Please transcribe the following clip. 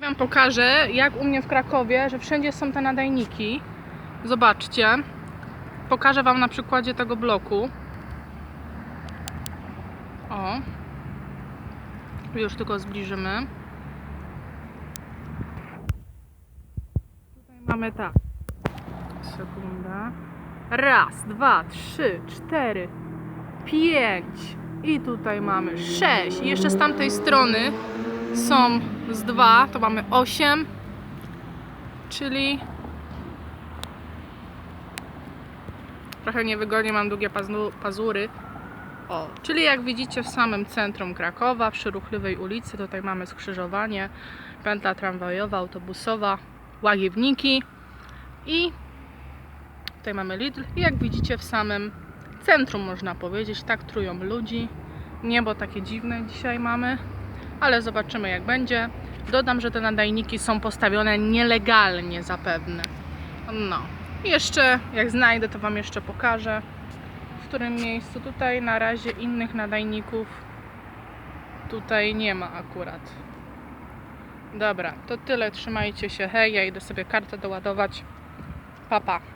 Wam pokażę, jak u mnie w Krakowie, że wszędzie są te nadajniki. Zobaczcie. Pokażę Wam na przykładzie tego bloku. O. Już tylko zbliżymy. Tutaj mamy tak. Sekunda. Raz, dwa, trzy, cztery, pięć. I tutaj mamy sześć. I jeszcze z tamtej strony są z dwa, to mamy osiem. Czyli trochę niewygodnie mam długie pazury. O, czyli jak widzicie w samym centrum Krakowa, przy ruchliwej ulicy, tutaj mamy skrzyżowanie, pętla tramwajowa, autobusowa, łagiewniki i tutaj mamy Lidl i jak widzicie w samym centrum można powiedzieć, tak trują ludzi. Niebo takie dziwne dzisiaj mamy, ale zobaczymy jak będzie. Dodam, że te nadajniki są postawione nielegalnie zapewne. No, jeszcze jak znajdę to Wam jeszcze pokażę w którym miejscu. Tutaj na razie innych nadajników tutaj nie ma akurat. Dobra, to tyle. Trzymajcie się. Hej, ja idę sobie kartę doładować. Pa, pa.